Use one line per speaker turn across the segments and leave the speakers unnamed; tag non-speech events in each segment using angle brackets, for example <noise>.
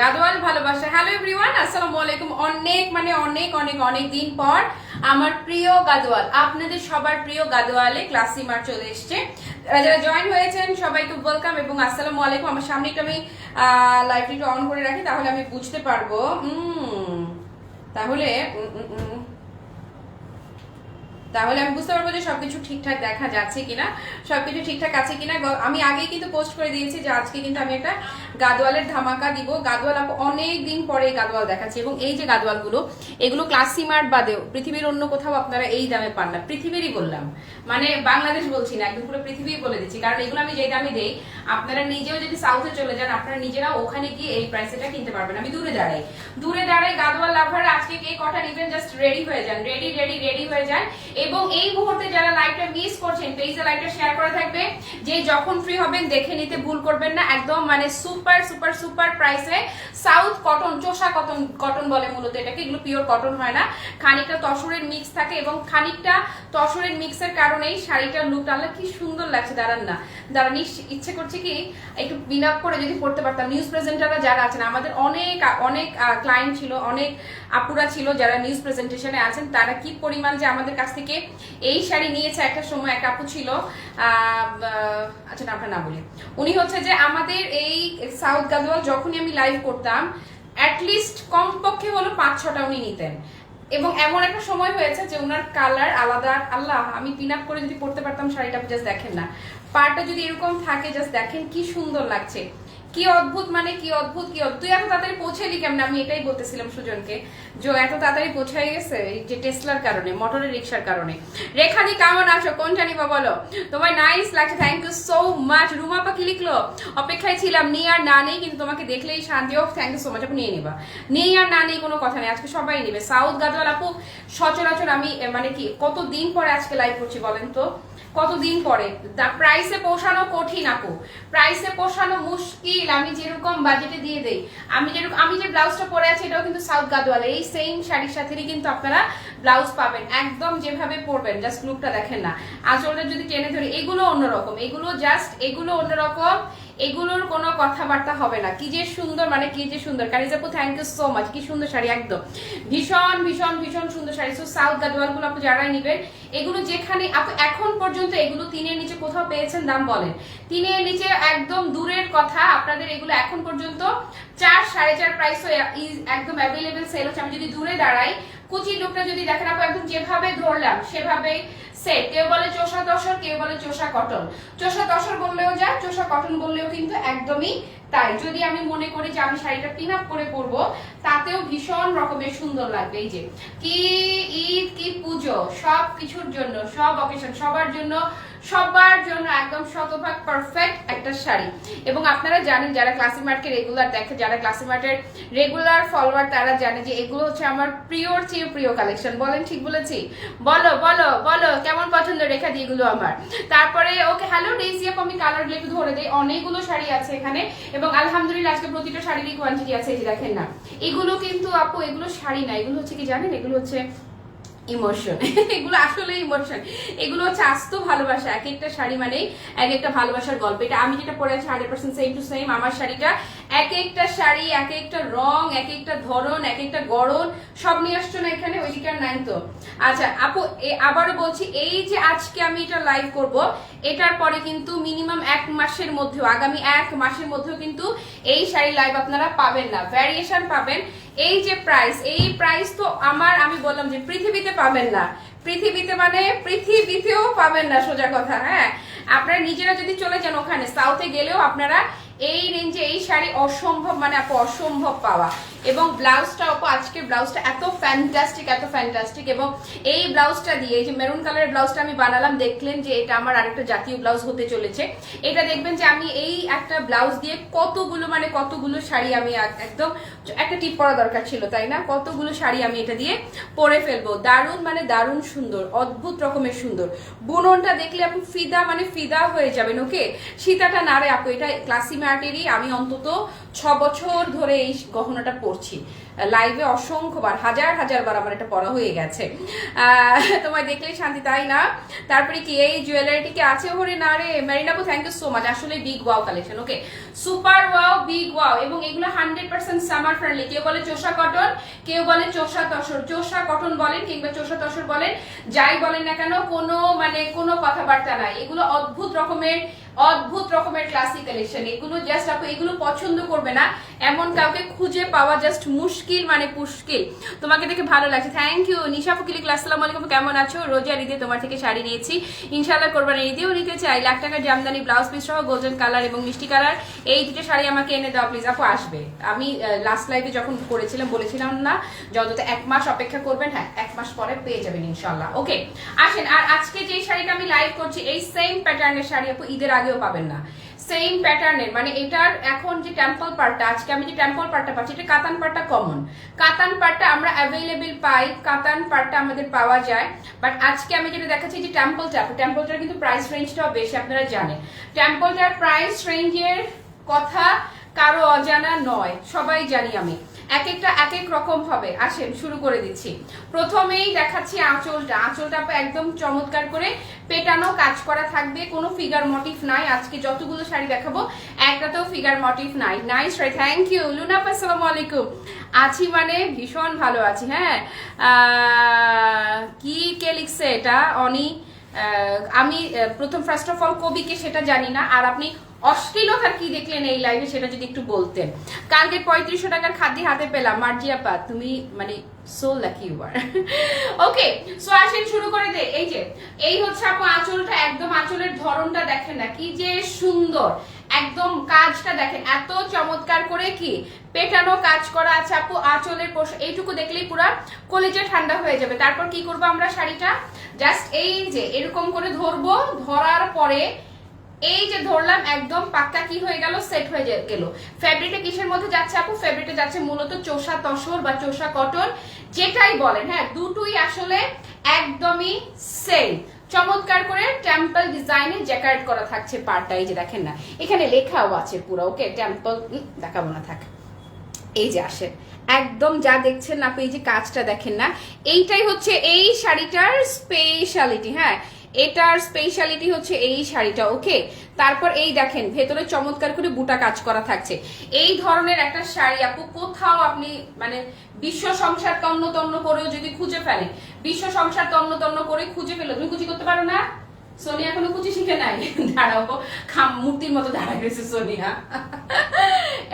গাদোয়াল ভালোবাসা। Hello everyone আসসালামু আলাইকুম। অনেক মানে অনেক অনেক অনেক দিন পর আমার প্রিয় গাদোয়াল। আপনাদের সবার প্রিয় গাদোয়ালে ক্লাসি মার চলে এসছে। যারা জয়েন হয়েছেন, সবাইকে ওয়েলকাম এবং আসসালামু আলাইকুম। আমার সামনে একটু আমি একটু অন করে রাখি, তাহলে আমি বুঝতে পারব। তাহলে তাহলে আমি বুঝতে পারব যে সবকিছু ঠিকঠাক দেখা যাচ্ছে কিনা, সবকিছু ঠিকঠাক আছে কিনা। আমি আগেই কিন্তু পোস্ট করে দিয়েছি যে আজকে কিন্তু আমি একটা গাদোয়ালের ধামাকা দিব। গাদোয়াল আপু অনেক দিন পরে এই গাদোয়াল দেখাচ্ছি এবং এই যে গাদোয়ালগুলো, এগুলো ক্লাসি মার্ট বাদেও পৃথিবীর অন্য কোথাও আপনারা এই দামে পান না। পৃথিবীরই বললাম। মানে বাংলাদেশ বলছি না, একদম পুরো পৃথিবী বলে দিচ্ছি। কারণ এগুলো আমি যে দামে দেই, আপনারা নিজেও যদি সাউথে চলে যান, আপনারা নিজেরা ওখানে গিয়ে এই প্রাইসে এটা কিনতে পারবেন। আমি দূরে দাঁড়াই। দূরে দাঁড়াই গাদোয়াল লাভার আজকে কে কটা নিবেন জাস্ট রেডি হয়ে যান রেডি রেডি রেডি হয়ে যান এবং এই মুহূর্তে যারা লাইভটা মিস করছেন পেজে লাইভটা শেয়ার করা থাকবে। যে যখন ফ্রি হবেন, দেখে নিতে ভুল করবেন না। একদম মানে সুপার সুপার সুপার প্রাইসে সাউথ কটন চোষা কটন কটন বলে মূলত এটাকে। এগুলো পিওর কটন হয় না। খানিকটা তসরের মিক্স থাকে এবং খানিকটা তসরের মিক্সের কারণেই শাড়িটার লুক আল্লাহ কি সুন্দর লাগছে। দাঁড়ান না। দাঁড়ান ইচ্ছে করছে কি একটু বিনাপ করে যদি পড়তে পারতাম। নিউজ প্রেজেন্টাররা যারা আছেন, আমাদের অনেক অনেক ক্লায়েন্ট ছিল, অনেক আপুরা ছিল যারা নিউজ প্রেজেন্টেশনে আছেন, তারা কি পরিমাণ যে আমাদের কাছ থেকে এই শাড়ি নিয়েছে একটা সময়, এক আপু ছিল আচ্ছা নামটা না বলি। উনি হচ্ছে যে আমাদের এই সাউথ গাদোয়াল যখনই আমি লাইভ করতাম অ্যাটলিস্ট কমপক্ষে হলো পাঁচ ছটা উনি নিতেন। এবং এমন একটা সময় হয়েছে যে ওনার কালার আলাদা। আল্লাহ, আমি পিন আপ করে যদি পড়তে পারতাম শাড়িটা জাস্ট দেখেন না। পাটা যদি এরকম থাকে জাস্ট দেখেন কি সুন্দর লাগছে। কি অদ্ভুত মানে কি অদ্ভুত, কি তুই এত তাড়াতাড়ি পৌঁছালি কেমন? আমি এটাই বলতেছিলাম সুজনকে। যে এত তাড়াতাড়ি পৌঁছাই গেছে যে টেসলার কারণে, মোটরের রিক্সার কারণে। রেখাদি কেমন আছো? কোনটা নিবা বলো। তোমার নাইস লাগছে thank you so much Ruma কি লিখলো? অপেক্ষায় ছিলাম নিয়ে আর না নেই, কিন্তু তোমাকে দেখলেই শান্তি। Oh thank you so much আপু, নিয়ে নিবা। নেই আর না নেই কোনো কথা নেই, আজকে সবাই নেবে। সাউথ গাদওয়াল আপু, সচরাচর আমি মানে কি কত দিন পরে আজকে লাইভ করছি বলেন তো? কতদিন পরে? তা প্রাইসে পোষানো কঠিন আপু। প্রাইসে পোষানো মুশকিল, আমি যেরকম বাজেটে দিয়ে দেই। আমি যেরকম আমি যে ব্লাউজটা পরে আছি, এটাও কিন্তু সাউথ গাদওয়ালে এই সেম শাড়ির সাথেই কিন্তু আপনারা ব্লাউজ পাবেন। একদম যেভাবে পরবেন জাস্ট লুকটা দেখেন না। আঁচলটা যদি টেনে ধরি, এগুলো অন্যরকম। এগুলো জাস্ট এগুলো অন্যরকম। এগুলোর কোনো কথাবার্তা হবে না। কি যে সুন্দর মানে কি যে সুন্দর। কারিজাপু থ্যাংক ইউ সো মাচ কি সুন্দর শাড়ি, একদম। ভীষণ ভীষণ ভীষণ সুন্দর শাড়ি। সো সাউথ গাদওয়ালগুলো আপনি যারাই নেবেন, এগুলো যেখানে আপনি এখন পর্যন্ত এগুলো তিনের নিচে কোথাও পেয়েছেন দাম বলেন। তিনের নিচে একদম দূরের কথা, আপনাদের এগুলো এখন পর্যন্ত চার, সাড়ে চার প্রাইস একদম অ্যাভেলেবেল সেল হচ্ছে। আমি যদি দূরে দাঁড়াই, কুচির লুকটা যদি দেখেন, আপু, একদম যেভাবে ধরলাম সেভাবে সেট কেউ বলে চোষা দশর, কেউ বলে চোষা কটন। চোষা দশর বললেও যায়, চোষা কটন বললেও কিন্তু একদমই তাই। যদি আমি মনে করি যে আমি শাড়িটা পিন আপ করে পরবো, তাতেও ভীষণ রকমের সুন্দর লাগবে। এই যে, কি ঈদ, কি পুজো সব কিছুর জন্য, সব অকেশন সবার জন্য সবার জন্য একদম শতভাগ পারফেক্ট একটা শাড়ি। এবং আপনারা জানেন, যারা ক্লাসিক মার্টকে রেগুলার দেখে, যারা ক্লাসিক মার্টের রেগুলার ফলোয়ার তারা জানে যে এগুলো হচ্ছে আমার প্রিয়র চেয়ে প্রিয় কালেকশন বলেন ঠিক বলেছি? বলো বলো বলো, কেমন পছন্দ রেখা দিয়ে এগুলো আমার? তারপরে ওকে হ্যালো আপু আমি কালার একটু ধরে দিই। অনেকগুলো শাড়ি আছে এখানে। এবং আলহামদুলিল্লাহ, আজকে প্রতিটা শাড়িরই কোয়ান্টিটি আছে, এই দেখেন না। এগুলো কিন্তু আপু, এগুলো শাড়ি না, এগুলো হচ্ছে কি জানেন? এগুলো হচ্ছে ইমোশন। <laughs> এগুলো আসলে ইমোশন। এগুলো হচ্ছে আস্ত ভালোবাসা। এক একটা শাড়ি মানে এক একটা ভালোবাসার গল্প। এটা আমি যেটা পরে আছি hundred percent same to same আমার শাড়িটা এক একটা শাড়ি, এক একটা রং, এক একটা ধরন, এক একটা গড়ন, সব নিয়ে আসছো না এখানে? ওইদিকে আর নাই তো। আচ্ছা আপু আবারও বলছি, এই যে আজকে আমি এটা লাইভ করব, এটার পরে কিন্তু মিনিমাম এক মাসের মধ্যেও, আগামী এক মাসের মধ্যেও কিন্তু এই শাড়ি লাইভ আপনারা পাবেন না। ভ্যারিয়েশন পাবেন। এই যে প্রাইস এই প্রাইস তো আমার, আমি বললাম যে পৃথিবীতে পাবেন না। পৃথিবীতে মানে পৃথিবীতেও পাবেন না, সোজা কথা হ্যাঁ? আপনারা নিজেরা যদি চলে যান ওখানে সাউথে গেলেও আপনারা এই রেঞ্জে এই শাড়ি অসম্ভব মানে অসম্ভব পাওয়া। এবং ব্লাউজটা আপু আজকে ব্লাউজটা এত ফ্যান্টাস্টিক এত ফ্যান্টাস্টিক এবং এই ব্লাউজটা দিয়ে, এই যে মেরুন কালারের ব্লাউজটা আমি বানালাম, দেখলেন যে এটা আমার আরেকটা জাতীয় ব্লাউজ হতে চলেছে। এটা দেখবেন যে আমি এই একটা ব্লাউজ দিয়ে কতগুলো মানে কতগুলো শাড়ি আমি একদম একটা টিপ পরা দরকার ছিল, তাই না? কতগুলো শাড়ি আমি এটা দিয়ে পরে ফেলব। দারুণ মানে দারুণ সুন্দর, অদ্ভুত রকমের সুন্দর। বুননটা দেখলে আপনি ফিদা মানে ফিদা হয়ে যাবেন, ওকে? সীতাটা নারে আপু, এটা ক্লাসি ম্যাটেরই, আমি অন্তত ছ বছর ধরে এই গহনাটা পরছি। লাইভে অসংখ্যবার, হাজার হাজার বার আমার এটা পরা হয়ে গেছে। তোমায় দেখলেই শান্তি, তাই না? তারপরে কি, এই জুয়েলারিটি কি আছে ওরে? না রে ম্যারিনাবু থ্যাংক ইউ সো মাচ আসলে big wow collection okay super wow big wow এবং এগুলো হান্ড্রেড পার্সেন্ট সামার ফ্রেন্ডলি কেউ বলে চোষা কটন কেউ বলে চোষা তসর। চোষা কটন বলেন কিংবা চোষা তসর বলেন, যাই বলেন না কেন, কোনো মানে কোনো কথাবার্তা নাই। এগুলো অদ্ভুত রকমের অদ্ভুত রকমের ক্লাসিক কালেকশন এগুলো জাস্ট আপু, এগুলো পছন্দ করবে না। এমন কাউকে খুঁজে পাওয়া জাস্ট মুশকিল মানে পুশকিল। তোমাকে দেখে ভালো লাগছে। থ্যাংক ইউ নিশা ফকিলি আসসালামু আলাইকুম। কেমন আছো? রোজা ঈদে তোমার থেকে শাড়ি নিয়েছি। ইনশাআল্লাহ কোরবানি ঈদেও নিতে চাই। লাখ টাকার জামদানি ব্লাউজ পিস সহ গোল্ডেন কালার এবং মিষ্টি কালার এই দুটো শাড়ি আমাকে এনে দাও প্লিজ আপু, আসবে। আমি লাস্ট লাইভে যখন করেছিলাম, বলেছিলাম না যত এক মাস অপেক্ষা করবেন হ্যাঁ এক মাস পরে পেয়ে যাবেন ইনশাল্লাহ ওকে আসেন। আর আজকে যে শাড়িটা আমি লাইভ করছি, এই সেম প্যাটার্নের শাড়ি আপু, ঈদের আগেও পাবেন না। সেম প্যাটার্নের মানে এটার এখন যে টেম্পল পার্টটা আজকে আমি যে টেম্পল পার্টটা পাচ্ছি, এটা কাতান পার্টটা কমন কাতান পার্টটা আমরা অ্যাভেলেবেল পাই, কাতান পার্টটা আমাদের পাওয়া যায়। বাট আজকে আমি যেটা দেখাচ্ছি যে টেম্পলটা টেম্পলটার কিন্তু প্রাইস রেঞ্জটাও বেশি, আপনারা জানেন। টেম্পলটার প্রাইস রেঞ্জের কথা কারও অজানা নয়, সবাই জানি আমি। এক একটা এক এক রকম হবে। আসেন, শুরু করে দিচ্ছি। প্রথমেই দেখাচ্ছি আঁচলটা। আঁচলটা একদম চমৎকার করে পেটানো কাজ করা থাকবে। কোনো ফিগার মোটিভ নাই। আজকে যতগুলো শাড়ি দেখাবো, একটাতেও ফিগার মোটিভ নাই। Nice Rai thank you Luna আসসালামু আলাইকুম। আছি মানে ভীষণ ভালো আছি হ্যাঁ? কি, কে লিখছে এটা? অনি? আমি প্রথম ফার্স্ট অফ অল কবিকে সেটা জানি না। আর আপনি অশ্লীলতার কি দেখলেন এই লাইভে সেটা যদি একটু বলতেন? কালকে পঁয়ত্রিশশো টাকার খাদ্য হাতে পেলাম। মার্জিয়াপা, তুমি মানে so lucky you are okay so আসেন শুরু করে দে। এই যে, এই হচ্ছে আপু আঁচলটা। একদম আঁচলের ধরনটা দেখেন না, কি যে সুন্দর। একদম কাজটা দেখেন, এত চমৎকার করে কি পেটানো কাজ করা আছে আপু আঁচলের এইটুকু দেখলেই পুরা কলেজে ঠান্ডা হয়ে যাবে। তারপর কি করব আমরা শাড়িটা? জাস্ট এই যে, এরকম করে ধরবো, ধরার পরে এই যে ধরলাম, একদম পাক্কা কি হয়ে গেল? সেট হয়ে গেল। ফেব্রিকটা কিসের মধ্যে যাচ্ছে আপু? ফেব্রিকটা যাচ্ছে মূলত চোষা তসর বা চোষা কটন, যেটাই বলেন। হ্যাঁ দুটোই আসলে একদমই সেম চমৎকার করে টেম্পল ডিজাইনে জ্যাকার্ড করা থাকছে পার্টটা এই যে দেখেন না। এখানে লেখাও আছে পুরো ওকে টেম্পল দেখাবো না, থাক। এই যে আসেন, একদম যা দেখছেন আপনি এই যে কাজটা দেখেন না। এইটাই হচ্ছে এই শাড়িটার স্পেশালিটি হ্যাঁ? এটার স্পেশালিটি হচ্ছে এই শাড়িটা ওকে তারপর এই দেখেন, ভেতরে চমৎকার করে বুটা কাজ করা থাকছে। এই ধরনের একটা শাড়ি আপু, কোথাও আপনি মানে বিশ্ব সংসার তন্ন তন্ন করেও যদি খুঁজে ফেলে বিশ্ব সংসার তন্ন তন্ন করে খুঁজে ফেলো। তুমি কুচি করতে পারো না? সোনিয়া এখনও কুচি শিখে নাই। দাঁড়াও খাম মূর্তির মতো দাঁড়ায় রয়েছে সোনিয়া।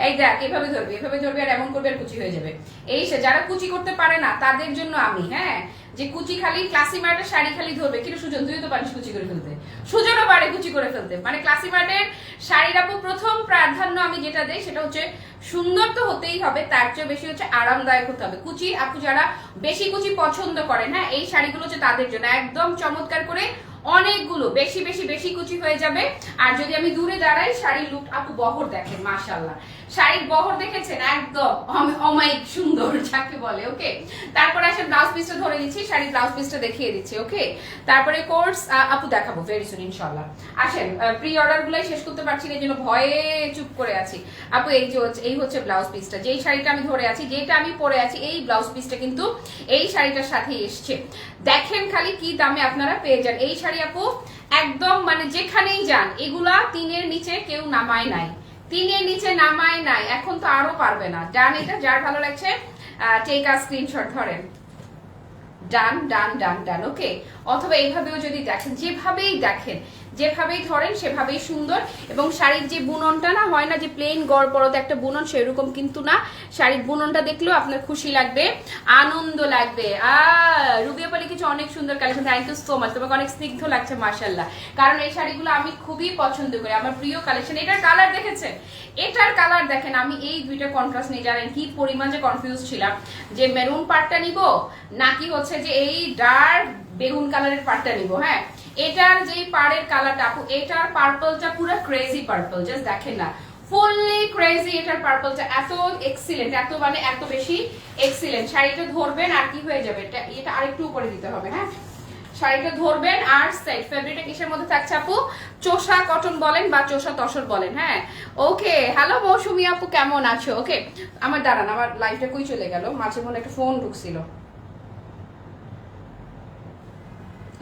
এই দেখ, এভাবে ধরবি এভাবে ধরবি আর এমন করবি আর কুচি হয়ে যাবে। এই যারা কুচি করতে পারে না, তাদের জন্য আমি হ্যাঁ? যে কুচি খালি, ক্লাসি মার্টের শাড়ি খালি ধরবে। কিন্তু সুজন, তুই তো পারিস কুচি করে ফেলতে। সুজনও পারে কুচি করে ফেলতে। মানে ক্লাসি মার্টের শাড়ির আপু প্রথম প্রাধান্য আমি যেটা দেই, সেটা হচ্ছে সুন্দর তো হতেই হবে, তার চেয়ে বেশি হচ্ছে আরামদায়ক হতে হবে। কুচি আপু যারা বেশি কুচি পছন্দ করেন হ্যাঁ এই শাড়িগুলো হচ্ছে তাদের জন্য। একদম চমৎকার করে অনেকগুলো, বেশি বেশি বেশি কুচি হয়ে যাবে। আর যদি আমি দূরে দাঁড়াই, শাড়ির লুক আপু বহর দেখেন মাশাল্লাহ শাড়ির বহর দেখেছেন? একদম। অম- অমায়িক, সুন্দর, যাকে বলে, ওকে? তারপরে আসে ব্লাউজ পিসটা ধরে দিচ্ছি শাড়ির ব্লাউজ পিসটা দেখিয়ে দিচ্ছি, ওকে? তারপরে কোর্স আপু দেখাবো ভেরি সুন ইনশাল্লাহ আসেন প্রি অর্ডার গুলাই শেষ করতে পারছি না জন্য ভয়ে চুপ করে আছি। আপু, এই যে হচ্ছে- এই হচ্ছে ব্লাউজ পিসটা যেই শাড়িটা আমি ধরে আছি, যেটা আমি পরে আছি, এই ব্লাউজ পিসটা কিন্তু এই শাড়িটার সাথে এসছে। দেখেন খালি কি দামে আপনারা পেয়ে যান। এই শাড়ি আপু, একদম মানে যেখানেই যান, এগুলা তিনের নিচে কেউ নামায় নাই। তিনের নিচে নামায় নাই, এখন তো আরও পারবে না। ডান এটা, যার ভালো লাগছে টেক আ স্ক্রিনশট ধরেন। ডান ডান ডান ডান ওকে অথবা এইভাবেও যদি দেখেন, যেভাবেই দেখেন যেভাবেই ধরেন, সেভাবেই সুন্দর। এবং শাড়ির যে বুননটা না, হয় না যে প্লেন গড় পরতে একটা বুনন, সেরকম কিন্তু না। শাড়ির বুননটা দেখলেও আপনার খুশি লাগবে, আনন্দ লাগবে। আহ রুবিয়া পালি কিছু অনেক সুন্দর collection thank you so much তোমাকে অনেক স্নিগ্ধ লাগছে মার্শাল্লাহ কারণ এই শাড়িগুলো আমি খুবই পছন্দ করি, আমার প্রিয় কালেকশন এটার কালার দেখেছেন? এটার কালার দেখেন, আমি এই দুইটা কন্ট্রাস্ট নিয়ে জানেন, কি পরিমাণ যে কনফিউজ ছিলাম। যে মেরুন পার্টটা নিব, নাকি হচ্ছে যে এই ডার্ক বেগুন কালারের পার্টটা নিব হ্যাঁ? এটার যেই পাড়ের কালারটা, আপু, এটার পার্পলটা পুরো ক্রেজি পার্পল জাস্ট দেখেন না। ফুললি ক্রেজি এটার পার্পলটা এত এক্সিলেন্ট এত মানে এত বেশি এক্সিলেন্ট শাড়িটা ধরবেন আর কি হয়ে যাবে? এটা এটা আরেকটু উপরে দিতে হবে হ্যাঁ? শাড়িটা ধরবেন আর সেট ফেব্রিকটা কিসের মধ্যে থাকছে, আপু? চোষা কটন বলেন বা চোষা তসর বলেন হ্যাঁ? ওকে হ্যালো মৌসুমি আপু, কেমন আছো? ওকে আমার, দাঁড়ান, আমার লাইফটা কই চলে গেল? মাঝে মনে একটা ফোন ঢুকছিল।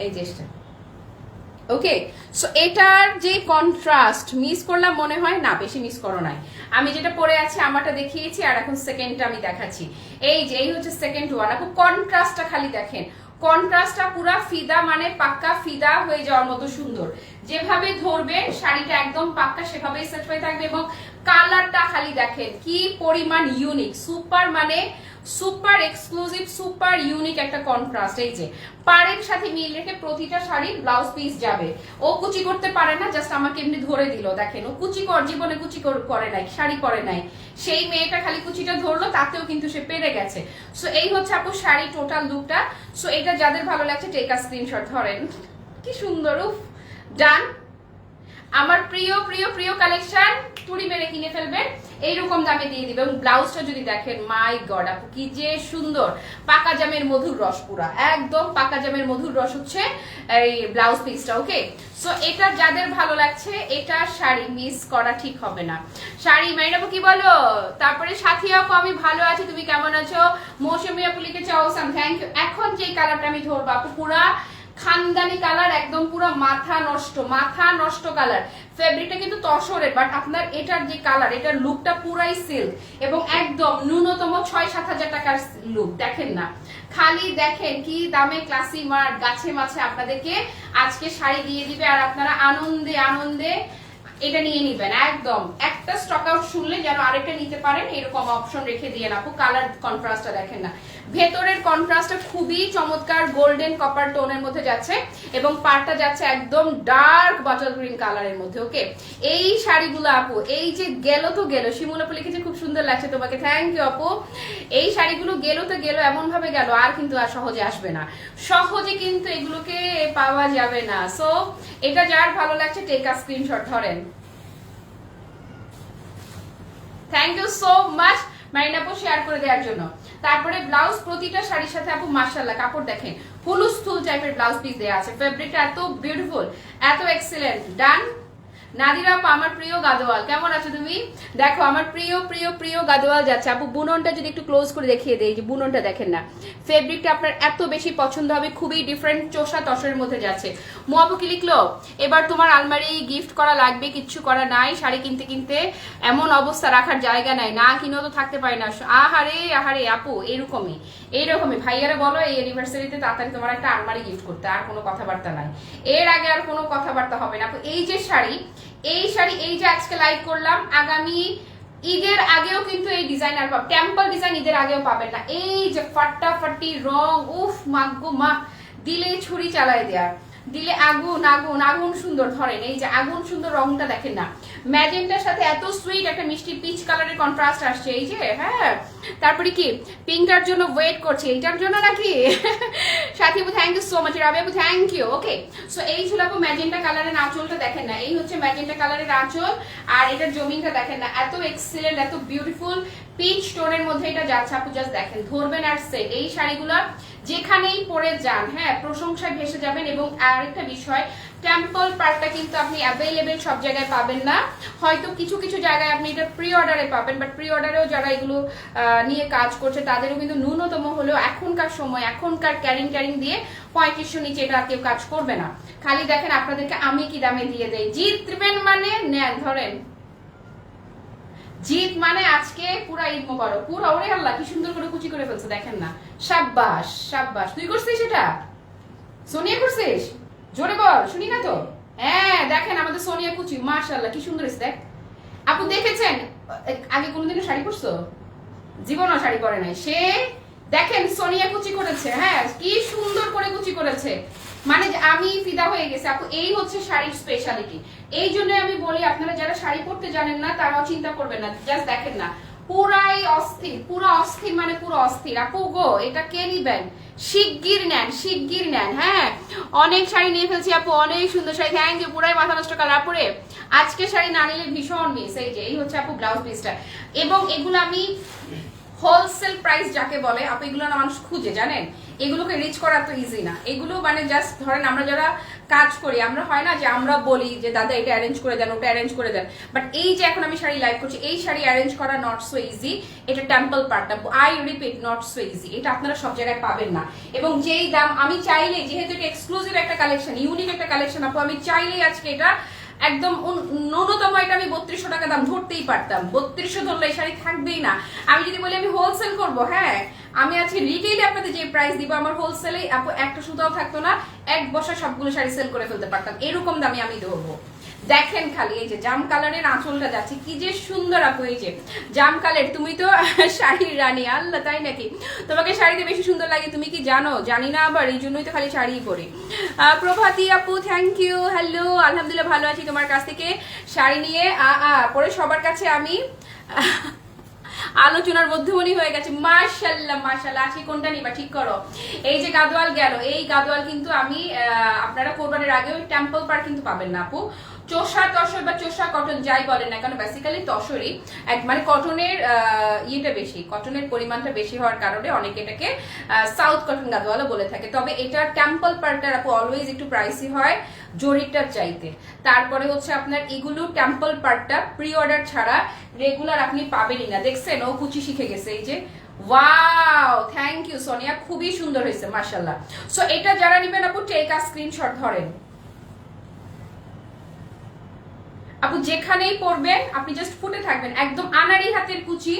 এই চেষ্টা ওকে সো এটার যে কন্ট্রাস্ট মিস করলাম মনে হয়? না, বেশি মিস করো নাই। আমি যেটা পরে আছি, আমারটা দেখিয়েছি, আর এখন সেকেন্ডটা আমি দেখাচ্ছি। এই যে, এই হচ্ছে সেকেন্ড ওয়ান আপু কন্ট্রাস্টটা খালি দেখেন। কন্ট্রাস্টটা পুরা ফিদা মানে পাক্কা ফিদা হয়ে যাওয়ার মতো সুন্দর। যেভাবে ধরবেন শাড়িটা একদম পাক্কা, সেভাবেই সেট হয়ে থাকবে, এবং কালারটা খালি দেখেন, কি পরিমাণ ইউনিক সুপার মানে সুপার এক্সক্লুসিভ, সুপার ইউনিক একটা কন্ট্রাস্ট এই যে। পাড়ের সাথে মিল রেখে প্রতিটা শাড়ির ব্লাউজ পিস যাবে। ও কুচি করতে পারে না জাস্ট আমাকে এমনি ধরে দিল, দেখেন। ও কুচি কর, জীবনে কুচি কর- করে নাই, শাড়ি পরে নাই। সেই মেয়েটা খালি কুচিটা ধরলো, তাতেও কিন্তু সে পেরে গেছে। সো এই হচ্ছে আপু শাড়ি টোটাল লুকটা সো এটা যাদের ভালো লাগছে টেকা স্ক্রিনশট ধরেন। কি সুন্দর, উফ। ডান আমার প্রিয় প্রিয় প্রিয় কালেকশন টুড়ি মেরে কিনে ফেলবেন এইরকম দামে দিয়ে দিবে। এবং ব্লাউজটা যদি দেখেন মাই গড আপু, কি যে সুন্দর। পাকা জামের মধুর রস পুরা। একদম পাকা জামের মধুর রস হচ্ছে এই ব্লাউজ পিসটা ওকে সো এটা যাদের ভালো লাগছে, এটা শাড়ি মিস করা ঠিক হবে না। শাড়ি, মাইন আপু, কি বলো? তারপরে সাথী আপু, আমি ভালো আছি, তুমি কেমন আছো? মৌসুমি আপু লিখেছে অসাম থ্যাংক ইউ এখন যে কালারটা আমি ধরবো, আপু, পুরা খানদানি কালার একদম পুরো মাথা নষ্ট মাথা নষ্ট কালার। ফেব্রিকটা কিন্তু তসরের বাট আপনার এটার যে কালার, এটার লুকটা পুরাই সিল্ক এবং একদম ন্যূনতম ছয় সাত হাজার টাকার লুক দেখেন না। খালি দেখেন কি দামে ক্লাসি মার গাছে মাছে আপনাদেরকে আজকে শাড়ি দিয়ে দিবে, আর আপনারা আনন্দে আনন্দে এটা নিয়ে নিবেন, একদম। একটা স্টক আউট শুনলে যেন আরেকটা নিতে পারেন, এরকম অপশন রেখে দিয়ে আপু কালার কন্ট্রাস্টটা দেখেন না। ভেতরের কন্ট্রাস্টটা খুবই চমৎকার গোল্ডেন কপার টোনের মধ্যে যাচ্ছে এবং পাড়টা যাচ্ছে একদম ডার্ক বাটার গ্রিন কালারের মধ্যে ওকে এই শাড়িগুলো আপু, এই যে গেল তো গেল, শিমুল আপু লিখেছে খুব সুন্দর লাগছে তোমাকে থ্যাংক ইউ আপু। এই শাড়িগুলো গেল তো গেল, এমন ভাবে গেল, আর কিন্তু আর সহজে আসবে না। সহজে কিন্তু এগুলোকে পাওয়া যাবে না। সো এটা যার ভালো লাগছে টেকা স্ক্রিনশট ধরেন। থ্যাংক ইউ সো মাচ মাইন্ড আপু শেয়ার করে দেওয়ার জন্য। তারপরে ব্লাউজ প্রতিটা শাড়ির সাথে আপু মার্শাল্লাহ কাপড় দেখেন। হুলুস্থুল টাইপের ব্লাউজ পিস দেওয়া আছে। ফেব্রিকটা এত বিউটিফুল এত এক্সিলেন্ট ডান নাদিরা আপু, আমার প্রিয় গাদোয়াল, কেমন আছো তুমি? দেখো, আমার প্রিয় প্রিয় প্রিয় গাদোয়াল যাচ্ছে। আপু, বুননটা যদি একটু ক্লোজ করে দেখিয়ে দেই যে বুননটা দেখেন না। ফেব্রিকটা আপনার এত বেশি পছন্দ হবে, খুবই ডিফারেন্ট চোষা তসরের মধ্যে যাচ্ছে। মো লিখলো? এবার তোমার আলমারি গিফট করা লাগবে, কিচ্ছু করা নাই, শাড়ি কিনতে কিনতে। এমন অবস্থা, রাখার জায়গা নাই। না কিনেও তো থাকতে পারি না। আহারে আহারে, আপু, এরকমই, এইরকমই। ভাইয়ারা বলো, এই অ্যানিভার্সারিতে তাড়াতাড়ি তোমার একটা আলমারি গিফট করতে, আর কোনো কথাবার্তা নাই। এর আগে আর কোনো কথাবার্তা হবে না। এই যে শাড়ি এই শাড়ি, এই যে আজকে লাইক করলাম, আগামী ঈদের আগেও কিন্তু এই ডিজাইন আর পাবেন টেম্পল ডিজাইন ঈদের আগেও পাবেন না। এই যে ফাটাফাটি রং, উফ মাগ্গো মা, দিলে ছুরি চালায় দেয়ার দিলে আগুন আগুন আগুন সুন্দর, ধরেন, এই যে আগুন সুন্দর রংটা দেখেন না। ম্যাজেন্টার সাথে এত সুইট একটা মিষ্টি পিচ কালারের কন্ট্রাস্ট আসছে, এই যে হ্যাঁ। তারপরে কি? পিঙ্কটার জন্য ওয়েট করছে, এইটার জন্য নাকি? সাথী আপু থ্যাংক ইউ সো মাচ রাবি আপু থ্যাংক ইউ ওকে সো এই ছিল আপু ম্যাজেন্টা কালারের আঁচলটা দেখেন না, এই হচ্ছে ম্যাজেন্টা কালারের আঁচল, আর এটার জমিনটা দেখেন না, এত এক্সিলেন্ট এত বিউটিফুল পিচ টোনের মধ্যে এটা যাচ্ছে, আপু জাস্ট দেখেন, ধরবেন আর সেট এই শাড়িগুলো যেখানেই পরে যান হ্যাঁ প্রশংসায় ভেসে যাবেন এবং আরেকটা বিষয় টেম্পল পার্টটা কিন্তু আপনি অ্যাভেলেবেল সব জায়গায় পাবেন না। হয়তো কিছু কিছু জায়গায় আপনি এটা প্রি অর্ডারে পাবেন বাট প্রি অর্ডারেও যারা এগুলো নিয়ে কাজ করছে, তাদেরও কিন্তু ন্যূনতম হলেও এখনকার সময়, এখনকার ক্যারিং ক্যারিং দিয়ে পঁয়ত্রিশশো নিচে এটা কেউ কাজ করবে না। খালি দেখেন আপনাদেরকে আমি কি দামে দিয়ে দেয় জিতবেন মানে নেন, ধরেন। জিত মানে আজকে পুরা ঈদ মোবারক। পুরা, ওরে আল্লাহ, কি সুন্দর করে কুচি করে ফেলছে, দেখেন না। সাব্বাস সাব্বাস। তুই করছিস এটা? সোনিয়া করছিস? জোরে বল, শুনি না তো? হ্যাঁ দেখেন আমাদের সোনিয়া কুচি, মাশাআল্লাহ, কি সুন্দর দেখ। আপু দেখেছেন, আগে কোনোদিনও শাড়ি পরছো? জীবনও শাড়ি পরে নাই। সে, দেখেন, সোনিয়া কুচি করেছে হ্যাঁ কি সুন্দর করে কুচি করেছে। মানে আমি ফিদা হয়ে গেছে, আপু, এই হচ্ছে শাড়ির স্পেশালিটি এই জন্য আমি বলি, আপনারা যারা শাড়ি পরতে জানেন না, তারাও চিন্তা করবেন না জাস্ট দেখেন না। পুরাই অস্থির, পুরো অস্থির মানে পুরো অস্থির। আপু, গো, এটা কে নিবেন? শিগগির নেন শিগগির নেন হ্যাঁ? অনেক শাড়ি নিয়ে ফেলছি, আপু, অনেক সুন্দর শাড়ি। থ্যাংক ইউ পুরাই মাথা নষ্ট কালার। পরে আজকে শাড়ি না নিলে ভীষণ মিস এই যে, এই হচ্ছে আপু ব্লাউজ পিসটা এবং এগুলো আমি হোলসেল প্রাইস যাকে বলে, আপু এগুলো মানুষ খুঁজে, জানেন? এগুলোকে রিচ করা তো ইজি না। এগুলো মানে জাস্ট ধরেন আমরা যারা কাজ করি, আমরা হয় না যে আমরা বলি যে, দাদা, এটা অ্যারেঞ্জ করে দেন, ওটা অ্যারেঞ্জ করে দেন। বাট এই যে এখন আমি শাড়ি লাইভ করছি, এই শাড়ি অ্যারেঞ্জ করা নট সো ইজি এটা টেম্পল পার্টটা I repeat not so easy এটা আপনারা সব জায়গায় পাবেন না। এবং যেই দাম, আমি চাইলে যেহেতু এটা এক্সক্লুসিভ একটা কালেকশন ইউনিক একটা কালেকশন আপু, আমি চাইলেই আজকে এটা একদম ন্যূনতম এটা আমি বত্রিশশো টাকা দাম ধরতেই পারতাম। বত্রিশশো ধরলে এই শাড়ি থাকবেই না। আমি যদি বলি আমি হোলসেল করব হ্যাঁ আমি আজকে রিটেইলে আপনাদের যে প্রাইস দিব, আমার হোলসেলে আপু একটা সুতাও থাকতো না, এক বছর সবগুলো শাড়ি সেল করে ফেলতে পারতাম। এরকম দামে আমি ধরবো দেখেন খালি, এই যে জাম কালারের আঁচলটা যাচ্ছে, কি যে সুন্দর আপু, এই যে জাম কালার তুমি তো <laughs> শাড়ির রানী, আল্লাহ, তাই নাকি? তোমাকে শাড়িতে বেশি সুন্দর লাগে, তুমি কি জানো? জানি না আবার, এই জন্যই তো খালি শাড়িই পরি। প্রভাতী আপু থ্যাংক ইউ হ্যালো আলহামদুলিল্লাহ ভালো আছি তোমার কাছ থেকে। শাড়ি নিয়ে আ, পরে সবার কাছে আমি আলোচনার মধ্যমণি হয়ে গেছে। মার্শাল্লাহ মার্শাল্লাহ আজকে কোনটা নিবা? ঠিক করো। এই যে গাদোয়াল গেল, এই গাদোয়াল কিন্তু আমি আপনারা কোরবানের আগে ওই টেম্পল পার কিন্তু পাবেন না আপু। চোষা তসর বা চোষা কটন যাই বলেন না কারণ বেসিক্যালি তসরই এক মানে কটনের ইয়েটা বেশি, কটনের পরিমাণটা বেশি হওয়ার কারণে অনেকে এটাকে সাউথ কটন গাদোয়ালা বলে থাকে। তবে এটা টেম্পল পার্টার আপু অলওয়েজ একটু প্রাইসি হয় জরিটার চাইতে। তারপরে হচ্ছে আপনার এগুলো টেম্পল পার্টটা প্রি অর্ডার ছাড়া রেগুলার আপনি পাবেনই না। দেখছেন, ও কুচি শিখে গেছে, এই যে ওয়াও থ্যাংক ইউ সোনিয়া খুবই সুন্দর হয়েছে মাশাল্লাহ সো এটা যারা নেবেন আপু টেক স্ক্রিনশট ধরেন। আপু যেখানেই পড়বেন, আপনি জাস্ট ফুটে থাকবেন। একদম আনারি হাতের কুচি।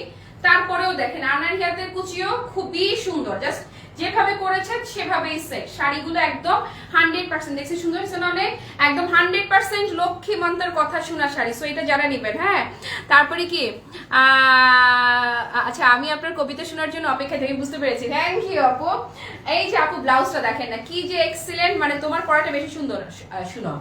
তারপরেও দেখেন আনারি হাতের কুচিও খুবই সুন্দর। জাস্ট যেভাবে করেছেন, সেভাবেই সেট শাড়িগুলো একদম হান্ড্রেড পার্সেন্ট দেখছি, সুন্দর একদম হান্ড্রেড পার্সেন্ট লক্ষ্মী মন্ত্রের কথা শোনা শাড়ি। সো এটা যারা নেবেন হ্যাঁ? তারপরে কি? আচ্ছা আমি আপনার কবিতা শোনার জন্য অপেক্ষা থেকে বুঝতে পেরেছি। থ্যাংক ইউ আপু। এই যে আপু ব্লাউজটা দেখেন না, কি যে এক্সিলেন্ট মানে তোমার পড়াটা বেশি সুন্দর শুনো,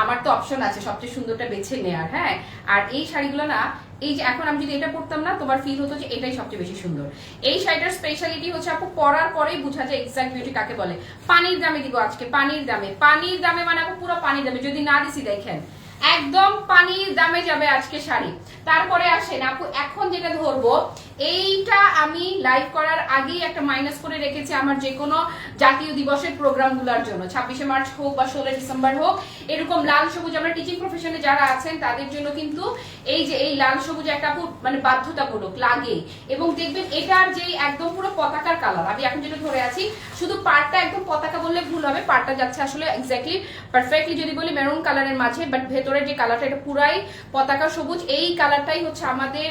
আমার তো অপশন আছে, সবচেয়ে সুন্দরটা বেছে নেয়ার হ্যাঁ? আর এই শাড়িগুলো না, এই যে এখন আমি যদি এটা পরতাম না, তোমার ফিল হতো যে এটাই সবচেয়ে বেশি সুন্দর। এই শাড়িটার স্পেশালিটি হচ্ছে আপু, পরার পরেই বোঝা যায় এক্সাক্ট বিউটি কাকে বলে। পানির দামে দিব আজকে, পানির দামে, পানির দামে মানে পুরো পানির দামে, যদি না দিছি দেখেন, একদম পানির দামে যাবে আজকে শাড়ি। তারপরে আসেন আপু, এখন যেটা ধরবো, এইটা আমি লাইভ করার আগেই একটা মাইনাস করে রেখেছি আমার যে কোনো জাতীয় দিবসের প্রোগ্রামগুলোর জন্য। ছাব্বিশে মার্চ হোক বা ষোলো ডিসেম্বর হোক, এরকম লাল সবুজ, আমরা টিচিং প্রফেশনে যারা আছেন, তাদের জন্য কিন্তু এই যে এই লাল সবুজ একটা মানে বাধ্যতামূলক, লাগে। এবং দেখবেন এটার যে একদম পুরো পতাকার কালার আমি এখন যেটা ধরে আছি, শুধু পাড়টা একদম পতাকা বললে ভুল হবে, পাড়টা যাচ্ছে আসলে এক্স্যাক্টলি পারফেক্টলি যদি বলি মেরুন কালারের মাঝে বাট ভেতরের যে কালারটা এটা পুরাই পতাকা সবুজ, এই কালারটাই হচ্ছে আমাদের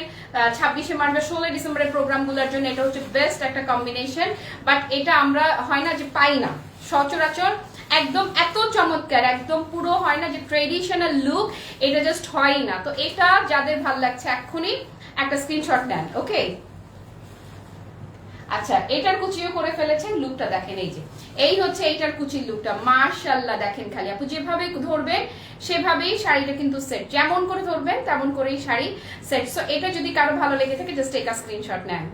ছাব্বিশে মার্চ বা ষোলো ডিসেম্বরের প্রোগ্রামগুলোর জন্য এটা হচ্ছে বেস্ট একটা কম্বিনেশন বাট এটা আমরা হয় না যে পাই না, সচরাচর একদম এত চমৎকার, একদম পুরো হয় না যে ট্রেডিশনাল লুক এটা জাস্ট হয় না। তো এটা যাদের ভালো লাগছে, এক্ষুনি একটা স্ক্রিনশট নেন ওকে আচ্ছা এটার কুচিও করে ফেলেছেন লুকটা দেখেন এই যে। এই হচ্ছে এইটার কুচির লুকটা মাশাল্লাহ দেখেন খালি। আপু যেভাবে ধরবেন, সেভাবেই শাড়িটা কিন্তু সেট যেমন করে ধরবেন, তেমন করেই শাড়ি সেট সো এটা যদি কারও ভালো লেগে থাকে জাস্ট একটা স্ক্রিনশট নেন।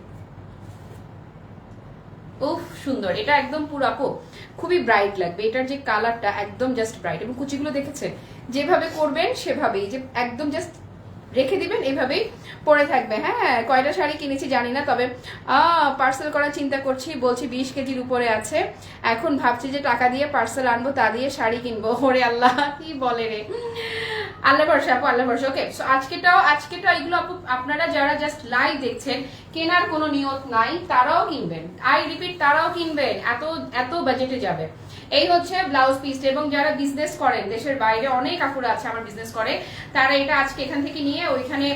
উফ, সুন্দর। এটা একদম পুরো, আপু, খুবই ব্রাইট লাগবে। এটার যে কালারটা একদম জাস্ট ব্রাইট এবং কুচিগুলো দেখেছেন? যেভাবে করবেন, সেভাবেই। যে একদম জাস্ট রেখে দিবেন, এভাবেই পরে থাকবে। হ্যাঁ কয়টা শাড়ি কিনেছি জানি না, তবে পার্সেল করার চিন্তা করছি, বলছি বিশ কেজির উপরে আছে। এখন ভাবছি যে টাকা দিয়ে পার্সেল আনব, তা দিয়ে শাড়ি কিনবো। ওরে আল্লাহ, কি বলে রে? আল্লাহ ভরসা, আপু, আল্লাহ ভরসা ওকে সো আজকেটাও আজকেটাও এগুলো, আপু, আপনারা যারা জাস্ট লাইভ দেখছেন, কেনার কোনো নিয়ত নাই, তারাও কিনবেন। আই রিপিট তারাও কিনবেন। এত এত বাজেটে যাবে। এই হচ্ছে ব্লাউজ পিস এবং যারা বিজনেস করেন, দেশের বাইরে অনেক কাপড় আছে আমার বিজনেস করে, তারা এটা আজকে এখান থেকে নিয়ে ওইখানে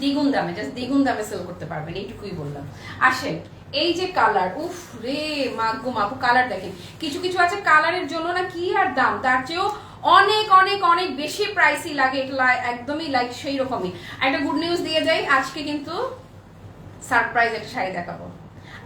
দ্বিগুণ দামে জাস্ট দ্বিগুণ দামে সেল করতে পারবেন, এইটুকুই বললাম। আসেন, এই যে কালার উফ রে, মাগো মাপু কালার দেখেন। কিছু কিছু আছে কালারের জন্য না কি আর দাম, তার চেয়েও অনেক অনেক অনেক বেশি প্রাইসি লাগে, এটা একদমই লাইক সেই রকমই একটা গুড নিউজ দিয়ে যাই, আজকে কিন্তু সারপ্রাইজ একটা শাড়ি দেখাবো।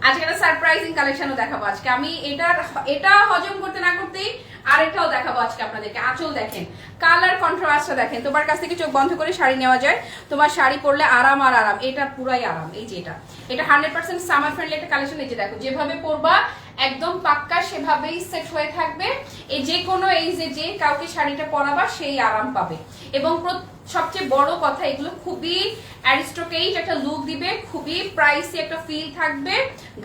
আজকে একটা সারপ্রাইজিং কালেকশনও দেখাবো আজকে। আমি এটার এটা হজম করতে না করতেই আরেকটাও দেখাবো আজকে আপনাদেরকে। আঁচল দেখেন কালার কন্ট্রাস্টটা দেখেন। তোমার কাছ থেকে চোখ বন্ধ করে শাড়ি নেওয়া যায়। তোমার শাড়ি পরলে আরাম আর আরাম। এটা পুরাই আরাম। এই যে এটা। এটা হান্ড্রেড পার্সেন্ট সামার ফ্রেন্ডলি একটা কালেকশন এই যে দেখো, যেভাবে পরবা একদম পাক্কা সেভাবেই সেট হয়ে থাকবে। এই যে কোনো এই যে যে কাউকে শাড়িটা পরাবা, সেই আরাম পাবে। এবং সবচেয়ে বড় কথা, এগুলো খুবই অ্যারিস্টোকেট একটা লুক দিবে, খুবই প্রাইসি একটা ফিল থাকবে,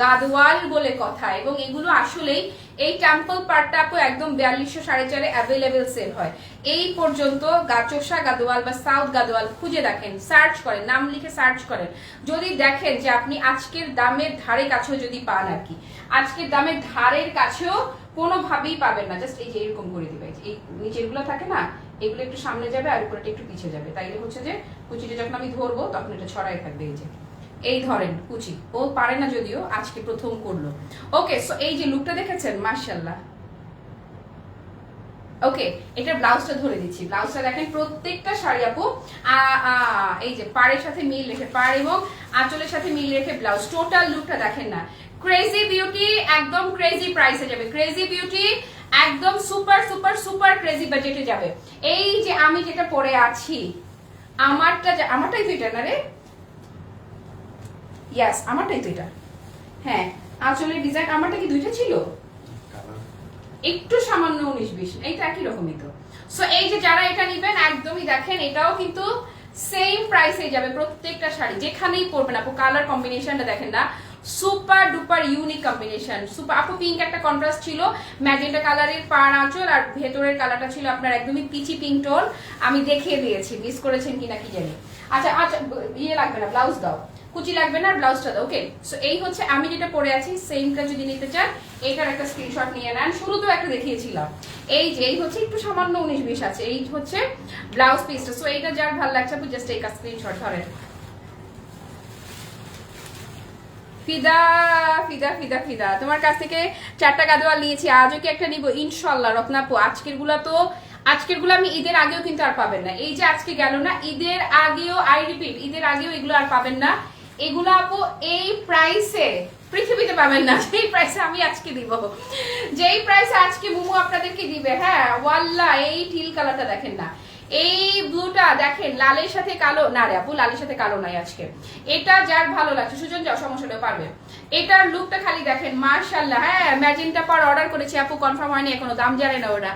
গাদওয়াল বলে কথা। এবং এগুলো আসলেই এই টেম্পল পার্টটা আপু একদম বিয়াল্লিশশো সাড়ে চারে অ্যাভেলেবেল সেল হয়। এই পর্যন্ত গাচোসা গাদোয়াল বা সাউথ গাদোয়াল খুঁজে দেখেন সার্চ করেন, নাম লিখে সার্চ করেন। যদি দেখেন যে আপনি আজকের দামের ধারে কাছেও যদি পান আর কি। আজকের দামের ধারের কাছেও কোনোভাবেই পাবেন না। জাস্ট এই যে এরকম করে দিবে। এই নিচেরগুলো থাকে না, এগুলো একটু সামনে যাবে আর উপরেটা একটু পিছিয়ে যাবে। তাইলে হচ্ছে যে কুচিটা যখন আমি ধরবো, তখন এটা ছড়াই থাকবে এই যে। এই ধরেন কুচি। ও পারে না যদিও, আজকে প্রথম করল। ওকে সো এই যে লুকটা দেখেছেন? মার্শাল্লাহ ওকে এটা ব্লাউজটা ধরে দিচ্ছি। ব্লাউজটা দেখেন, প্রত্যেকটা শাড়ি আপু এই যে পাড়ের সাথে মিল রেখে, পাড় এবং আঁচলের সাথে মিল রেখে ব্লাউজ টোটাল লুকটা দেখেন না। ক্রেজি বিউটি একদম ক্রেজি প্রাইসে যাবে। ক্রেজি বিউটি একদম সুপার সুপার সুপার ক্রেজি বাজেটে যাবে। এই যে আমি যেটা পরে আছি আমারটা আমারটাই তো এটা না রে? ইয়াস আমারটাই তো এটা। হ্যাঁ আসলে ডিজাইন আমারটা কি দুইটা ছিল? একটু সামান্য উনিশ বিশ এইটা একই রকমই তো। সো এই যে যারা এটা নিবেন একদমই দেখেন এটাও কিন্তু সেম প্রাইসে যাবে প্রত্যেকটা শাড়ি। যেখানেই পরবেন আপু কালার কম্বিনেশনটা দেখেন না। Super duper unique combination super আপু পিঙ্ক একটা কন্ট্রাস্ট ছিল ম্যাজেন্টা কালারের পাড় আঁচল আর ভেতরের কালারটা ছিল আপনার একদমই পিচি পিঙ্ক টোন আমি দেখিয়ে দিয়েছি মিস করেছেন কিনা কি জানি। আচ্ছা আচ্ছা ইয়ে লাগবে না ব্লাউজ দাও। কুচি লাগবে না আর ব্লাউজটা দাও ওকে সো এই হচ্ছে আমি যেটা পরে আছি সেমটা যদি নিতে চান এইটার একটা স্ক্রিনশট নিয়ে নেন। শুরুতেও একটা দেখিয়েছিলাম। এই যে, এই হচ্ছে একটু সামান্য উনিশ বিশ আছে, এই হচ্ছে ব্লাউজ পিসটা সো এইটা যার ভালো লাগছে আপনি জাস্ট এই স্ক্রিনশট ধরেন। ফিদা ফিদা ফিদা ফিদা। তোমার কাছ থেকে চারটা গাদোয়াল নিয়েছি, আজও কি একটা নিব? ইনশাল্লাহ রত্নাপু আজকেরগুলা তো আজকেরগুলো আমি ঈদের আগেও কিন্তু আর পাবেন না। এই যে আজকে গেল না, ঈদের আগেও আই রিপিট ঈদের আগেও এগুলো আর পাবেন না। এগুলো আপু, এই প্রাইসে পৃথিবীতে পাবেন না, যেই প্রাইসে আমি আজকে দিব। যেই প্রাইসে আজকে মুমু আপনাদেরকে দিবে হ্যাঁ ওয়াল্লা এই টিল কালারটা দেখেন না। এই ব্লুটা দেখেন, লালের সাথে কালো, না রে আপু, লালের সাথে কালো নাই আজকে। এটা যার ভালো লাগছে, সুজন যাও, সমস্যা পারবে। এটার লুকটা খালি দেখেন মার্শাল্লাহ হ্যাঁ ম্যাজিনটা পর অর্ডার করেছি আপু কনফার্ম হয়নি এখনও, দাম জানে না ওরা।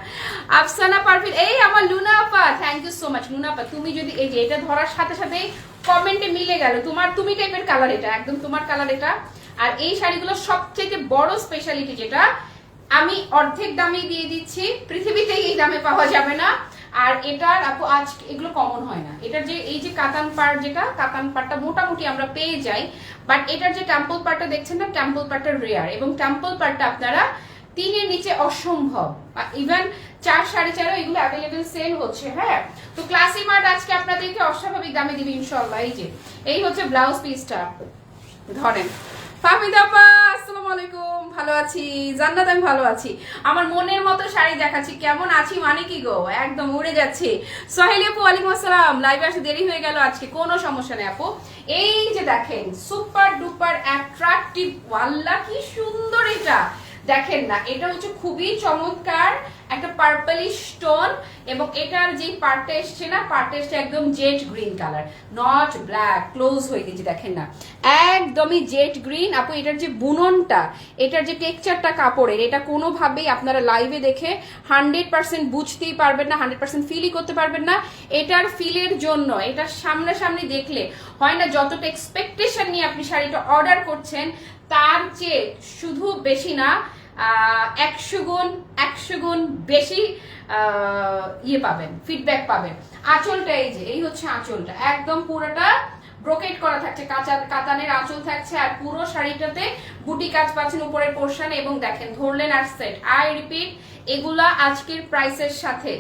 আফসানা পারফিন এই আমার লুনা আপা thank you so much Luna আপা, তুমি যদি এই যে এটা ধরার সাথে সাথেই কমেন্টে মিলে গেল, তোমার, তুমি টাইপের কালার এটা, একদম তোমার কালার এটা। আর এই শাড়িগুলো সবচেয়ে বড় স্পেশালিটি যেটা, আমি অর্ধেক দামে দিয়ে দিচ্ছি পৃথিবীতে এই দামে পাওয়া যাবে না। আর এটার আপু আজ এগুলো কমন হয় না। এটার যে, এই যে কাতান পাড় যেটা, কাতান পাড়টা মোটামুটি আমরা পেয়ে যাই বাট এটার যে টেম্পল পাড়টা দেখছেন না টেম্পল পাড়টা রেয়ার এবং টেম্পল পাড়টা আপনারা তিনের নিচে অসম্ভব। ইভেন চার সাড়ে চারও এগুলো অ্যাভেলেবেল সেল হচ্ছে হ্যাঁ? তো ক্লাসি মার্ট আজকে আপনাদেরকে অস্বাভাবিক দামে দিবে ইনশাল্লাহ এই যে। এই হচ্ছে ব্লাউজ পিসটা ধরেন। ফাহমিদা আপা, আসসালামু আলাইকুম। ভালো আছি? আমি ভালো আছি। আমার মনের মতো শাড়ি দেখাচ্ছি। কেমন আছি মানে কি গো? একদম উড়ে যাচ্ছে। ওয়ালাইকুম আসসালাম। দেরি হয়ে গেল। আজকে কোনো সমস্যা নেই আপু। এই যে দেখেন, সুপার ডুপার অ্যাট্রাকটিভ ওয়াল্লা কি সুন্দর এটা। দেখেন না, এটা হচ্ছে খুবই চমৎকার একটা পার্পলি স্টোন এবং এটার যে পার্টটা এসছে না পার্টটা এসছে একদম jet green colour not black close হয়ে গেছে, দেখেন না। একদমই জেট গ্রিন আপু, এটার যে বুননটা, এটার যে টেক্সচারটা কাপড়ের, এটা কোনোভাবেই আপনারা লাইভে দেখে হান্ড্রেড পার্সেন্ট বুঝতেই পারবেন না হান্ড্রেড পার্সেন্ট ফিলই করতে পারবেন না। এটার ফিলের জন্য, এটা সামনাসামনি দেখলে হয় না, যতটা এক্সপেকটেশন নিয়ে আপনি শাড়িটা অর্ডার করছেন, তার চেয়ে শুধু বেশি না একশো গুণ একশো গুণ বেশি ইয়ে পাবেন ফিডব্যাক পাবেন। আঁচলটা এই যে, এই হচ্ছে আঁচলটা। একদম পুরোটা ব্রোকেট করা থাকছে, কাঁচা, কাতানের আঁচল থাকছে, আর পুরো শাড়িটাতে বুটি কাজ পাচ্ছেন উপরের পোর্শন এবং দেখেন, ধরলেন আর সেট আই রিপিট এগুলা আজকের প্রাইসের সাথে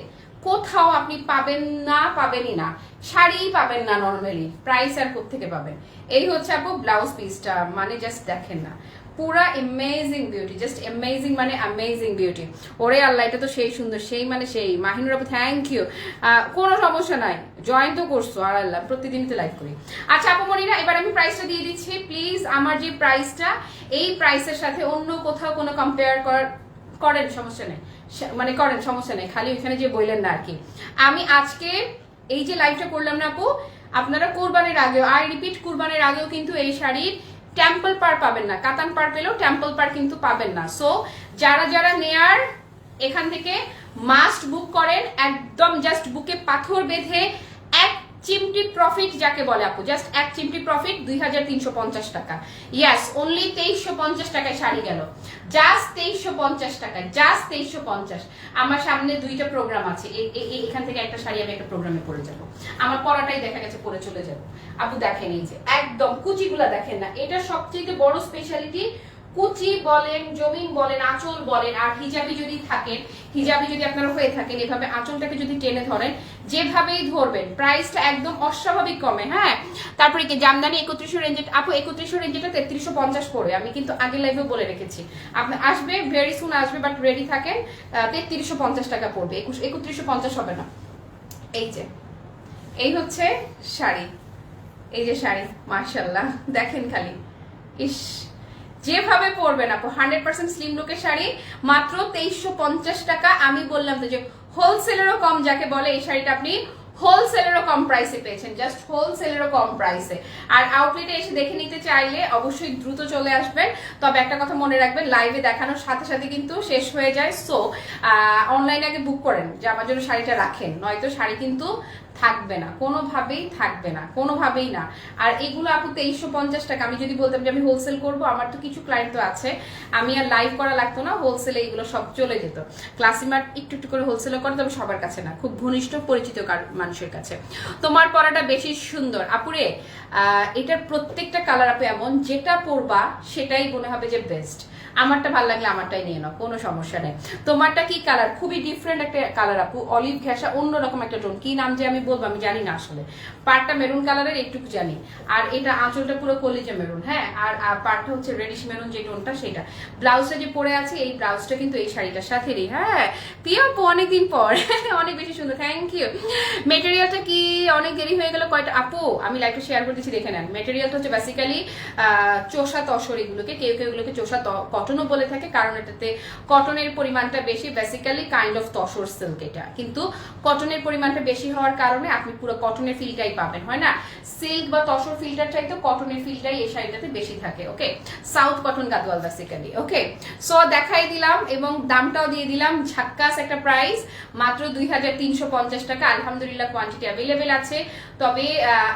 কোথাও আপনি পাবেন না, পাবেনই না। শাড়িই পাবেন না নর্মালি প্রাইস আর থেকে পাবেন? এই হচ্ছে আপু ব্লাউজ পিসটা মানে জাস্ট দেখেন না। পুরা অ্যামেজিং বিউটি জাস্ট অ্যামেজিং মানে অ্যামেজিং বিউটি ওরে আল্লাহ, এটা তো সেই সুন্দর, সেই মানে সেই। মাহিনুর আপু থ্যাংক ইউ কোনো সমস্যা নাই। জয়েন তো করছ, আর আল্লাহ প্রতিদিন তো লাইক করি। আচ্ছা আপু মনিরা, এবার আমি প্রাইসটা দিয়ে দিচ্ছি। প্লিজ আমার যে প্রাইসটা এই প্রাইসের সাথে অন্য কোথাও কোনো কম্পেয়ার করেন, সমস্যা নেই। মানে করেন, সমস্যা নেই। খালি ওইখানে যে বললেন না আর কি। আমি আজকে এই যে লাইভটা করলাম না, আপু, আপনারা কোরবানির আগেও আই রিপিট কোরবানির আগেও কিন্তু এই শাড়ির টেম্পল পার পাবেন না। কাতান পার পেলেও টেম্পল পার কিন্তু পাবেন না। সো যারা যারা নেয়ার এখান থেকে মাস্ট বুক করেন, একদম জাস্ট বুকে পাথর বেঁধে চিমটি প্রফিট যাকে বলে আপু জাস্ট এক চিমটি প্রফিট দুই হাজার তিনশো পঞ্চাশ টাকা। ইয়াস অনলি তেইশশো পঞ্চাশ টাকায় শাড়ি গেল। জাস্ট তেইশশো পঞ্চাশ টাকায় জাস্ট তেইশশো পঞ্চাশ। আমার সামনে দুইটা প্রোগ্রাম আছে। এখান থেকে একটা শাড়ি আমি একটা প্রোগ্রামে পরে যাব। আমার পড়াটাই দেখা গেছে পরে চলে যাব। আপু দেখেন এই যে, একদম কুচিগুলা দেখেন না, এটা সবচেয়ে বড় স্পেশালিটি কুচি বলেন, জমিন বলেন, আঁচল বলেন, আর হিজাবি যদি থাকেন, হিজাবি যদি আপনারা হয়ে থাকেন, এভাবে আঁচলটাকে যদি টেনে ধরেন, যেভাবেই ধরবেন প্রাইসটা একদম অস্বাভাবিক কমে হ্যাঁ? তারপরে কি, জামদানি একত্রিশশো রেঞ্জে, আপু, একত্রিশশো রেঞ্জেটা তেত্রিশশো পঞ্চাশ পড়বে আমি কিন্তু আগে লাইভে বলে রেখেছি। আপনি আসবে ভেরি সুন আসবে বাট রেডি থাকেন তেত্রিশশো পঞ্চাশ টাকা পড়বে, একুশ, একত্রিশশো পঞ্চাশ হবে না। এই যে, এই হচ্ছে শাড়ি, এই যে শাড়ি মার্শাল্লাহ দেখেন খালি, ইস। যেভাবে পরবেন আপু হান্ড্রেড পার্সেন্ট স্লিম লুকের শাড়ি, মাত্র তেইশশো পঞ্চাশ টাকা। আমি বললাম তো যে হোলসেলেরও কম যাকে বলে, এই শাড়িটা আপনি হোলসেলেরও কম প্রাইসে পেয়েছেন জাস্ট হোলসেলেরও কম প্রাইসে আর আউটলেটে এসে দেখে নিতে চাইলে অবশ্যই দ্রুত চলে আসবেন। তবে একটা কথা মনে রাখবেন লাইভে দেখানোর সাথে সাথে কিন্তু শেষ হয়ে যায়। সো অনলাইনে আগে বুক করেন যে, আমার জন্য শাড়িটা রাখেন। নয়তো শাড়ি কিন্তু থাকবে না, কোনোভাবেই থাকবে না, কোনোভাবেই না। আর এগুলো আপু তেইশশো পঞ্চাশ টাকা, আমি যদি বলতাম যে আমি হোলসেল করব, আমার তো কিছু ক্লায়েন্ট তো আছে, আমি আর লাইভ করা লাগতো না হোলসেলে এগুলো সব চলে যেত। ক্লাসিমার্ট একটু একটু করে হোলসেলও করে, তবে সবার কাছে না, খুব ঘনিষ্ঠ পরিচিত মানুষের কাছে। তোমার পরাটা বেশি সুন্দর। আপুরে এটার প্রত্যেকটা কালার আপু এমন, যেটা পরবা, সেটাই মনে হবে যে বেস্ট আমারটা ভালো লাগলে আমারটাই নিয়ে নাও, কোনো সমস্যা নেই। তোমারটা কি কালার খুবই ডিফারেন্ট একটা কালার আপু। অলিভ ঘেঁষা, অন্যরকম একটা টোন কি নাম যে আমি বলব, আমি জানি না আসলে। পাড়টা মেরুন কালারের একটুকু জানি। আর এটা আঁচলটা পুরো কলিজে মেরুন হ্যাঁ? আর পাড়টা হচ্ছে রেডিশ মেরুন যে টোনটা সেটা। ব্লাউজটা যে পরে আছে, এই ব্লাউজটা কিন্তু এই শাড়িটার সাথেরই হ্যাঁ? পিয়া আপু, অনেকদিন পর। <laughs> অনেক বেশি সুন্দর থ্যাংক ইউ মেটেরিয়ালটা কি অনেক দেরি হয়ে গেল? কয়টা? আপু, আমি লাইভটা শেয়ার করে দিচ্ছি, দেখে নেন। মেটেরিয়ালটা হচ্ছে বেসিক্যালি চোষা তসর এগুলোকে, কেউ কেউ এগুলোকে চোষা কটনও বলে থাকে, কারণ এটাতে কটনের পরিমাণটা বেশি basically kind of tussar silk এটা। কিন্তু কটনের পরিমাণটা বেশি হওয়ার কারণে আপনি পুরো কটনের ফিলটাই পাবেন, হয় না? সিল্ক বা তসর ফিল্টার চাইতে কটনের ফিলটাই এই শাড়িটাতে বেশি থাকে okay south cotton Gadwal basically okay so দেখাই দিলাম এবং দামটাও দিয়ে দিলাম, ঝাক্কাস একটা প্রাইস মাত্র দুই হাজার তিনশো পঞ্চাশ টাকা। আলহামদুলিল্লাহ কোয়ান্টিটি অ্যাভেলেবেল আছে। তবে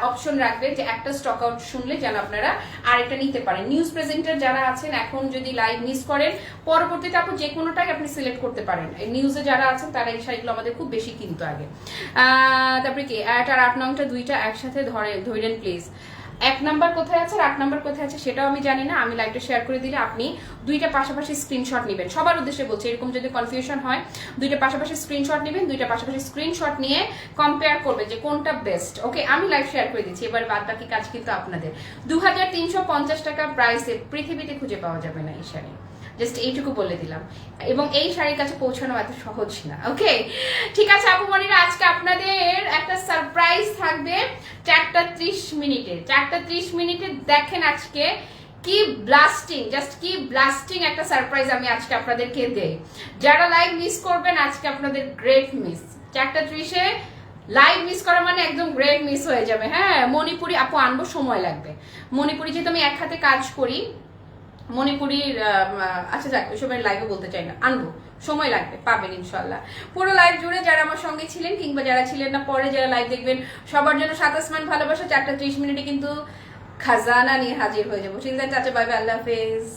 অপশন রাখবেন যে একটা স্টক আউট শুনলে যেন আপনারা আরেকটা নিতে পারেন। নিউজ প্রেজেন্টার যারা আছেন, এখন যদি লাইভ মিস করেন, পরবর্তীতে আপনি যে কোনোটাই আপনি সিলেক্ট করতে পারেন। নিউজে যারা আছেন, তারা এই শাড়িগুলো আমাদের খুব বেশি কিনতো আগে। তারপরে কি? আট আর আট নংটা দুইটা একসাথে ধরে ধরেন প্লিজ এক নাম্বার কোথায় আছে আর আট নাম্বার কোথায় আছে সেটাও আমি জানি না। আমি লাইভটা শেয়ার করে দিলে আপনি দুইটা পাশাপাশি স্ক্রিনশট নেবেন। সবার উদ্দেশ্যে বলছি, এরকম যদি কনফিউশন হয়, দুইটা পাশাপাশি স্ক্রিনশট নেবেন, দুইটা পাশাপাশি স্ক্রিনশট নিয়ে কম্পেয়ার করবেন যে কোনটা বেস্ট ওকে আমি লাইভ শেয়ার করে দিচ্ছি, এবার বাদ বাকি কাজ কিন্তু আপনাদের। দু হাজার তিনশো পঞ্চাশ টাকা প্রাইসে পৃথিবীতে খুঁজে পাওয়া যাবে না এই শাড়ি জাস্ট এইটুকু বলে দিলাম। এবং এই শাড়ির কাছে পৌঁছানো এত সহজ না ওকে ঠিক আছে, আপু মনিরা, আজকে আপনাদের একটা সারপ্রাইজ থাকবে চারটা ত্রিশ মিনিটে। চারটা ত্রিশ মিনিটে দেখেন আজকে কি ব্লাস্টিং জাস্ট কি ব্লাস্টিং একটা সারপ্রাইজ আমি আজকে আপনাদেরকে দেই। যারা লাইভ মিস করবেন, আজকে আপনাদের গ্রেট মিস চারটা ত্রিশে লাইভ মিস করা মানে একদম গ্রেট মিস হয়ে যাবে হ্যাঁ? মণিপুরি, আপু, আনব সময় লাগবে। মণিপুরি যেহেতু আমি এক হাতে কাজ করি মণিপুরির করি আচ্ছা যাক, ওইসবের লাইভে বলতে চাই না। আনব। সময় লাগবে, পাবেন ইনশাল্লাহ পুরো লাইভ জুড়ে যারা আমার সঙ্গে ছিলেন কিংবা যারা ছিলেন না, পরে যারা লাইভ দেখবেন, সবার জন্য সাতাশ মান ভালোবাসা, চারটা ত্রিশ মিনিটে কিন্তু খাজানা নিয়ে হাজির হয়ে যাব। চিন্তা চাচা বাই আল্লাহ হাফেজ।